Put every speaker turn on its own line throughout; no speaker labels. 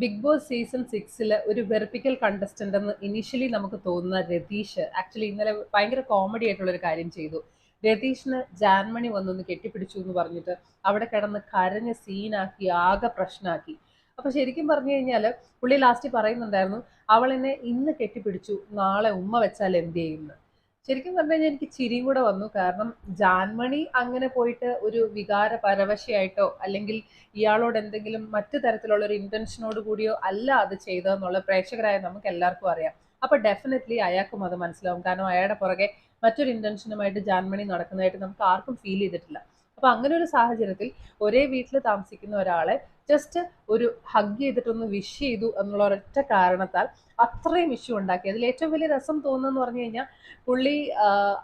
Big boss season സിക്സിൽ ഒരു വെറുപ്പിക്കൽ contestant എന്ന് ഇനീഷ്യലി നമുക്ക് തോന്നുന്ന രതീഷ് ആക്ച്വലി ഇന്നലെ ഭയങ്കര കോമഡി ആയിട്ടുള്ള ഒരു കാര്യം ചെയ്തു. രതീഷിന് ജാൻമണി വന്നൊന്ന് കെട്ടിപ്പിടിച്ചു എന്ന് പറഞ്ഞിട്ട് അവിടെ കിടന്ന് കരഞ്ഞ് സീനാക്കി ആകെ പ്രശ്നമാക്കി അപ്പൊ ശരിക്കും പറഞ്ഞു കഴിഞ്ഞാൽ പുള്ളി ലാസ്റ്റ് പറയുന്നുണ്ടായിരുന്നു അവൾ എന്നെ ഇന്ന് കെട്ടിപ്പിടിച്ചു നാളെ ഉമ്മ വെച്ചാൽ എന്ത് ചെയ്യുന്നു? ശരിക്കും പറഞ്ഞു കഴിഞ്ഞാൽ എനിക്ക് ചിരി കൂടെ വന്നു. കാരണം ജാൻമണി അങ്ങനെ പോയിട്ട് ഒരു വികാര പരവശയായിട്ടോ അല്ലെങ്കിൽ ഇയാളോട് എന്തെങ്കിലും മറ്റു തരത്തിലുള്ള ഒരു ഇന്റൻഷനോട് കൂടിയോ അല്ല അത് ചെയ്തതെന്നുള്ള പ്രേക്ഷകരായ നമുക്ക് എല്ലാവർക്കും അറിയാം. അപ്പൊ ഡെഫിനറ്റ്ലി അയാൾക്കും അത് മനസ്സിലാവും. കാരണം അയാളുടെ പുറകെ മറ്റൊരു ഇന്റൻഷനുമായിട്ട് ജാൻമണി നടക്കുന്നതായിട്ട് നമുക്ക് ആർക്കും ഫീൽ ചെയ്തിട്ടില്ല. അപ്പൊ അങ്ങനെ ഒരു സാഹചര്യത്തിൽ ഒരേ വീട്ടിൽ താമസിക്കുന്ന ഒരാളെ ജസ്റ്റ് ഒരു ഹഗ് ചെയ്തിട്ടൊന്ന് വിഷ് ചെയ്തു എന്നുള്ള ഒരൊറ്റ കാരണത്താൽ അത്രയും ഇഷ്യൂ ഉണ്ടാക്കി. അതിൽ ഏറ്റവും വലിയ രസം തോന്നുന്നു പറഞ്ഞു കഴിഞ്ഞാൽ പുള്ളി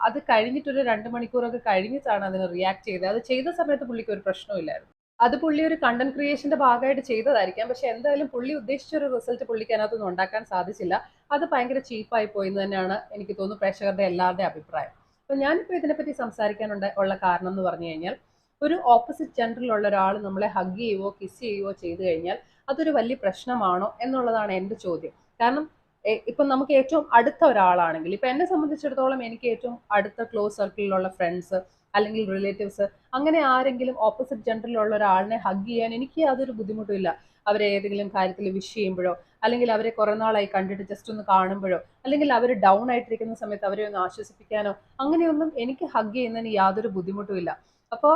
അത് കഴിഞ്ഞിട്ടൊരു രണ്ട് മണിക്കൂറൊക്കെ കഴിഞ്ഞിട്ടാണ് അതിന് റിയാക്ട് ചെയ്തത്. അത് ചെയ്ത സമയത്ത് പുള്ളിക്ക് ഒരു പ്രശ്നമില്ലായിരുന്നു അത് പുള്ളി ഒരു കണ്ടന്റ് ക്രിയേഷന്റെ ഭാഗമായിട്ട് ചെയ്തതായിരിക്കാം. പക്ഷെ എന്തായാലും പുള്ളി ഉദ്ദേശിച്ച ഒരു റിസൾട്ട് പുള്ളിക്ക് അതിനകത്തൊന്നും ഉണ്ടാക്കാൻ സാധിച്ചില്ല. അത് ഭയങ്കര ചീപ്പായി പോയി എന്ന് തന്നെയാണ് എനിക്ക് തോന്നുന്നു പ്രേക്ഷകരുടെ എല്ലാവരുടെയും അഭിപ്രായം. അപ്പൊ ഞാനിപ്പോൾ ഇതിനെപ്പറ്റി സംസാരിക്കാനുണ്ട് ഉള്ള കാരണം എന്ന് പറഞ്ഞു കഴിഞ്ഞാൽ ഒരു ഓപ്പോസിറ്റ് ജെൻഡറിലുള്ള ഒരാൾ നമ്മളെ ഹഗ് ചെയ്യുവോ കിസ് ചെയ്യുവോ ചെയ്തു കഴിഞ്ഞാൽ അതൊരു വലിയ പ്രശ്നമാണോ എന്നുള്ളതാണ് എന്റെ ചോദ്യം. കാരണം ഇപ്പം നമുക്ക് ഏറ്റവും അടുത്ത ഒരാളാണെങ്കിൽ ഇപ്പം എന്നെ സംബന്ധിച്ചിടത്തോളം എനിക്ക് ഏറ്റവും അടുത്ത ക്ലോസ് സർക്കിളിലുള്ള ഫ്രണ്ട്സ് അല്ലെങ്കിൽ റിലേറ്റീവ്സ് അങ്ങനെ ആരെങ്കിലും ഓപ്പോസിറ്റ് ജെൻഡറിലുള്ള ഒരാളിനെ ഹഗ് ചെയ്യാൻ എനിക്ക് യാതൊരു ബുദ്ധിമുട്ടുമില്ല അവരെ ഏതെങ്കിലും കാര്യത്തിൽ വിഷ് ചെയ്യുമ്പോഴോ അല്ലെങ്കിൽ അവരെ കുറെ നാളായി കണ്ടിട്ട് ജസ്റ്റ് ഒന്ന് കാണുമ്പോഴോ അല്ലെങ്കിൽ അവർ ഡൗൺ ആയിട്ടിരിക്കുന്ന സമയത്ത് അവരെ ഒന്ന് ആശ്വസിപ്പിക്കാനോ അങ്ങനെയൊന്നും എനിക്ക് ഹഗ് ചെയ്യുന്നതിന് യാതൊരു ബുദ്ധിമുട്ടുമില്ല അപ്പോൾ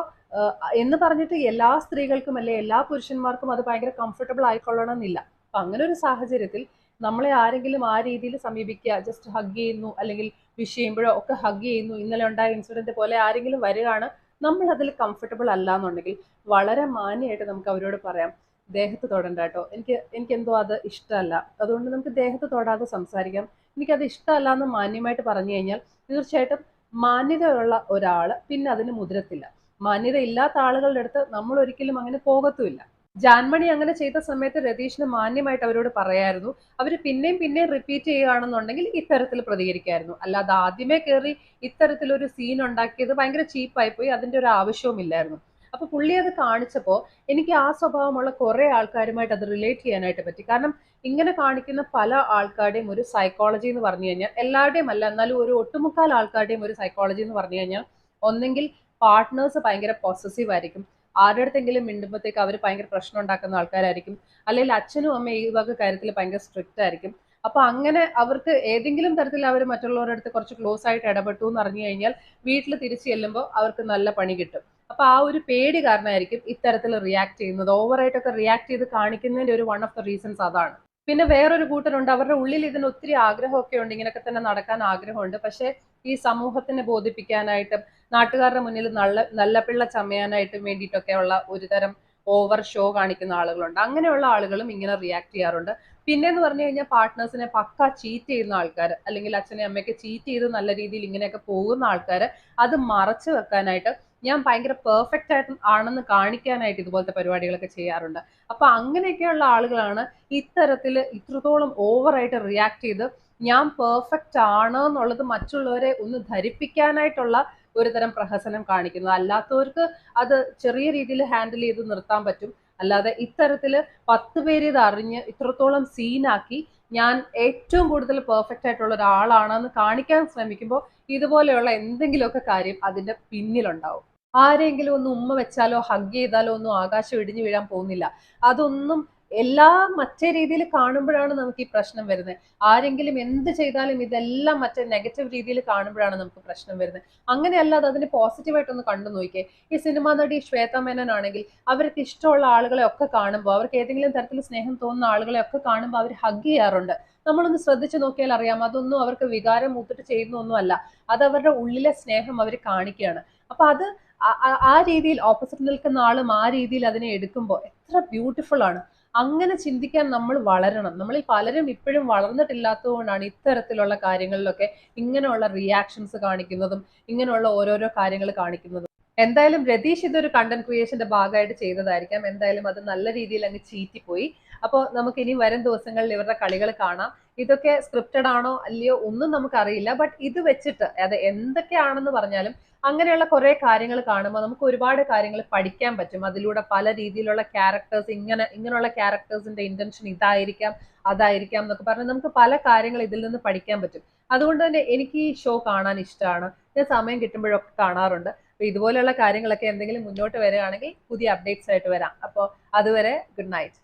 എന്ന് പറഞ്ഞിട്ട് എല്ലാ സ്ത്രീകൾക്കും അല്ലെ എല്ലാ പുരുഷന്മാർക്കും അത് ഭയങ്കര കംഫർട്ടബിൾ ആയിക്കൊള്ളണം എന്നില്ല അപ്പം അങ്ങനെ ഒരു സാഹചര്യത്തിൽ നമ്മളെ ആരെങ്കിലും ആ രീതിയിൽ സമീപിക്കുക. ജസ്റ്റ് ഹഗ് ചെയ്യുന്നു അല്ലെങ്കിൽ വിഷ് ചെയ്യുമ്പോഴോ ഒക്കെ ഹഗ് ചെയ്യുന്നു. ഇന്നലെ ഉണ്ടായ ഇൻസിഡന്റ് പോലെ ആരെങ്കിലും വരികയാണ് നമ്മൾ അതിൽ കംഫർട്ടബിൾ അല്ല എന്നുണ്ടെങ്കിൽ വളരെ മാന്യമായിട്ട് നമുക്ക് അവരോട് പറയാം. ദേഹത്ത് തൊടണ്ട കേട്ടോ. എനിക്ക് എനിക്ക് എന്തോ അത് ഇഷ്ടമല്ല. അതുകൊണ്ട് നമുക്ക് ദേഹത്ത് തൊടാതെ സംസാരിക്കാം. എനിക്കത് ഇഷ്ടമല്ല എന്ന് മാന്യമായിട്ട് പറഞ്ഞു കഴിഞ്ഞാൽ തീർച്ചയായിട്ടും മാന്യതയുള്ള ഒരാൾ പിന്നെ അതിന് മുതിരത്തില്ല. മാന്യത ഇല്ലാത്ത ആളുകളുടെ അടുത്ത് നമ്മൾ ഒരിക്കലും അങ്ങനെ പോകത്തുമില്ല. ജാൻമണി അങ്ങനെ ചെയ്ത സമയത്ത് രതീഷിന് മാന്യമായിട്ട് അവരോട് പറയായിരുന്നു. അവർ പിന്നെയും പിന്നെയും റിപ്പീറ്റ് ചെയ്യുകയാണെന്നുണ്ടെങ്കിൽ ഇത്തരത്തിൽ പ്രതികരിക്കായിരുന്നു. അല്ലാതെ ആദ്യമേ കയറി ഇത്തരത്തിലൊരു സീൻ ഉണ്ടാക്കിയത് ഭയങ്കര ചീപ്പായി പോയി അതിന്റെ ഒരു ആവശ്യവുമില്ലായിരുന്നു അപ്പൊ പുള്ളി അത് കാണിച്ചപ്പോൾ എനിക്ക് ആ സ്വഭാവമുള്ള കുറെ ആൾക്കാരുമായിട്ട് അത് റിലേറ്റ് ചെയ്യാനായിട്ട് പറ്റി. കാരണം ഇങ്ങനെ കാണിക്കുന്ന പല ആൾക്കാരുടെയും ഒരു സൈക്കോളജി എന്ന് പറഞ്ഞു കഴിഞ്ഞാൽ എല്ലാവരുടെയും അല്ല എന്നാലും ഒരു ഒട്ടുമുക്കാൽ ആൾക്കാരുടെയും ഒരു സൈക്കോളജി എന്ന് പറഞ്ഞു കഴിഞ്ഞാൽ ഒന്നെങ്കിൽ പാർട്ട്നേഴ്സ് ഭയങ്കര പോസസീവ് ആയിരിക്കും. ആരുടെ അടുത്തെങ്കിലും മിണ്ടുമ്പോഴത്തേക്ക് അവർ ഭയങ്കര പ്രശ്നം ഉണ്ടാക്കുന്ന ആൾക്കാരായിരിക്കും. അല്ലെങ്കിൽ അച്ഛനും അമ്മയും ഈ വക കാര്യത്തിൽ ഭയങ്കര സ്ട്രിക്റ്റ് ആയിരിക്കും. അപ്പൊ അങ്ങനെ അവർക്ക് ഏതെങ്കിലും തരത്തിൽ അവർ മറ്റുള്ളവരുടെ അടുത്ത് കുറച്ച് ക്ലോസ് ആയിട്ട് ഇടപെട്ടു എന്ന് അറിഞ്ഞു കഴിഞ്ഞാൽ വീട്ടിൽ തിരിച്ചു ചെല്ലുമ്പോൾ അവർക്ക് നല്ല പണി കിട്ടും. അപ്പൊ ആ ഒരു പേടി കാരണമായിരിക്കും ഇത്തരത്തിൽ റിയാക്ട് ചെയ്യുന്നത്. ഓവറായിട്ടൊക്കെ റിയാക്ട് ചെയ്ത് കാണിക്കുന്നതിന്റെ ഒരു വൺ ഓഫ് ദ റീസൺസ് അതാണ്. പിന്നെ വേറൊരു കൂട്ടരുണ്ട്. അവരുടെ ഉള്ളിൽ ഇതിന് ഒത്തിരി ആഗ്രഹമൊക്കെ ഉണ്ട്. ഇങ്ങനെയൊക്കെ തന്നെ നടക്കാൻ ആഗ്രഹമുണ്ട്. പക്ഷേ ഈ സമൂഹത്തിനെ ബോധിപ്പിക്കാനായിട്ടും നാട്ടുകാരുടെ മുന്നിൽ നല്ല നല്ല പിള്ള ചമയാനായിട്ടും വേണ്ടിയിട്ടൊക്കെ ഉള്ള ഒരു തരം ഓവർ ഷോ കാണിക്കുന്ന ആളുകളുണ്ട്. അങ്ങനെയുള്ള ആളുകളും ഇങ്ങനെ റിയാക്ട് ചെയ്യാറുണ്ട്. പിന്നെ എന്ന് പറഞ്ഞു കഴിഞ്ഞാൽ പാർട്ട്നേഴ്സിനെ പക്ക ചീറ്റ് ചെയ്യുന്ന ആൾക്കാർ അല്ലെങ്കിൽ അച്ഛനെ അമ്മയൊക്കെ ചീറ്റ് ചെയ്ത് നല്ല രീതിയിൽ ഇങ്ങനെയൊക്കെ പോകുന്ന ആൾക്കാർ അത് മറച്ചു വെക്കാനായിട്ട് ഞാൻ ഭയങ്കര പെർഫെക്റ്റ് ആയിട്ട് ആണെന്ന് കാണിക്കാനായിട്ട് ഇതുപോലത്തെ പരിപാടികളൊക്കെ ചെയ്യാറുണ്ട്. അപ്പൊ അങ്ങനെയൊക്കെയുള്ള ആളുകളാണ് ഇത്തരത്തിൽ ഇത്രത്തോളം ഓവറായിട്ട് റിയാക്ട് ചെയ്ത് ഞാൻ പെർഫെക്റ്റ് ആണ് എന്നുള്ളത് മറ്റുള്ളവരെ ഒന്ന് ധരിപ്പിക്കാനായിട്ടുള്ള ഒരു തരം പ്രഹസനം കാണിക്കുന്നത്. അല്ലാത്തവർക്ക് അത് ചെറിയ രീതിയിൽ ഹാൻഡിൽ ചെയ്ത് നിർത്താൻ പറ്റും. അല്ലാതെ ഇത്തരത്തിൽ പത്ത് പേര് ഇത് അറിഞ്ഞ് ഇത്രത്തോളം സീനാക്കി ഞാൻ ഏറ്റവും കൂടുതൽ പെർഫെക്റ്റ് ആയിട്ടുള്ള ഒരാളാണെന്ന് കാണിക്കാൻ ശ്രമിക്കുമ്പോൾ ഇതുപോലെയുള്ള എന്തെങ്കിലുമൊക്കെ കാര്യം അതിന്റെ പിന്നിലുണ്ടാവും. ആരെങ്കിലും ഒന്ന് ഉമ്മ വെച്ചാലോ ഹഗ് ചെയ്താലോ ഒന്നും ആകാശം ഇടിഞ്ഞു വീഴാൻ പോകുന്നില്ല. അതൊന്നും എല്ലാ മറ്റേ രീതിയിൽ കാണുമ്പോഴാണ് നമുക്ക് ഈ പ്രശ്നം വരുന്നത്. ആരെങ്കിലും എന്ത് ചെയ്താലും ഇതെല്ലാം മറ്റേ നെഗറ്റീവ് രീതിയിൽ കാണുമ്പോഴാണ് നമുക്ക് പ്രശ്നം വരുന്നത്. അങ്ങനെയല്ലാതെ അതിന് പോസിറ്റീവായിട്ടൊന്ന് കണ്ടു നോക്കിയേ. ഈ സിനിമാ നടി ശ്വേത മേനൻ ആണെങ്കിൽ അവർക്ക് ഇഷ്ടമുള്ള ആളുകളെ ഒക്കെ കാണുമ്പോൾ അവർക്ക് ഏതെങ്കിലും തരത്തിൽ സ്നേഹം തോന്നുന്ന ആളുകളെ ഒക്കെ കാണുമ്പോൾ അവർ ഹഗ് ചെയ്യാറുണ്ട്. നമ്മളൊന്ന് ശ്രദ്ധിച്ചു നോക്കിയാൽ അറിയാം അതൊന്നും അവർക്ക് വികാരം മൂത്തിട്ട് ചെയ്യുന്നൊന്നുമല്ല. അത് അവരുടെ ഉള്ളിലെ സ്നേഹം അവർ കാണിക്കുകയാണ്. അപ്പൊ അത് ആ രീതിയിൽ ഓപ്പോസിറ്റ് നിൽക്കുന്ന ആളും ആ രീതിയിൽ അതിനെ എടുക്കുമ്പോൾ എത്ര ബ്യൂട്ടിഫുൾ ആണ്. അങ്ങനെ ചിന്തിക്കാൻ നമ്മൾ വളരണം. നമ്മളിൽ പലരും ഇപ്പോഴും വളർന്നിട്ടില്ലാത്തതുകൊണ്ടാണ് ഇത്തരത്തിലുള്ള കാര്യങ്ങളിലൊക്കെ ഇങ്ങനെയുള്ള റിയാക്ഷൻസ് കാണിക്കുന്നതും ഇങ്ങനെയുള്ള ഓരോരോ കാര്യങ്ങൾ കാണിക്കുന്നതും. എന്തായാലും രതീഷ് ഇതൊരു കണ്ടന്റ് ക്രിയേഷന്റെ ഭാഗമായിട്ട് ചെയ്തതായിരിക്കാം. എന്തായാലും അത് നല്ല രീതിയിൽ അങ്ങ് ചീറ്റിപ്പോയി. അപ്പോൾ നമുക്ക് ഇനി വരും ദിവസങ്ങളിൽ ഇവരുടെ കളികൾ കാണാം. ഇതൊക്കെ സ്ക്രിപ്റ്റഡ് ആണോ അല്ലയോ ഒന്നും നമുക്കറിയില്ല. ബട്ട് ഇത് വെച്ചിട്ട് അത് എന്തൊക്കെയാണെന്ന് പറഞ്ഞാലും അങ്ങനെയുള്ള കുറെ കാര്യങ്ങൾ കാണുമ്പോൾ നമുക്ക് ഒരുപാട് കാര്യങ്ങൾ പഠിക്കാൻ പറ്റും. അതിലൂടെ പല രീതിയിലുള്ള ക്യാരക്ടേഴ്സ് ഇങ്ങനെ ഇങ്ങനെയുള്ള ക്യാരക്ടേഴ്സിന്റെ ഇന്റൻഷൻ ഇതായിരിക്കാം അതായിരിക്കാം എന്നൊക്കെ പറഞ്ഞ് നമുക്ക് പല കാര്യങ്ങൾ ഇതിൽ നിന്ന് പഠിക്കാൻ പറ്റും. അതുകൊണ്ട് തന്നെ എനിക്ക് ഈ ഷോ കാണാൻ ഇഷ്ടമാണ്. ഞാൻ സമയം കിട്ടുമ്പോഴൊക്കെ കാണാറുണ്ട്. അപ്പൊ ഇതുപോലെയുള്ള കാര്യങ്ങളൊക്കെ എന്തെങ്കിലും മുന്നോട്ട് വരികയാണെങ്കിൽ പുതിയ അപ്ഡേറ്റ്സ് ആയിട്ട് വരാം. അപ്പോൾ അതുവരെ ഗുഡ് നൈറ്റ്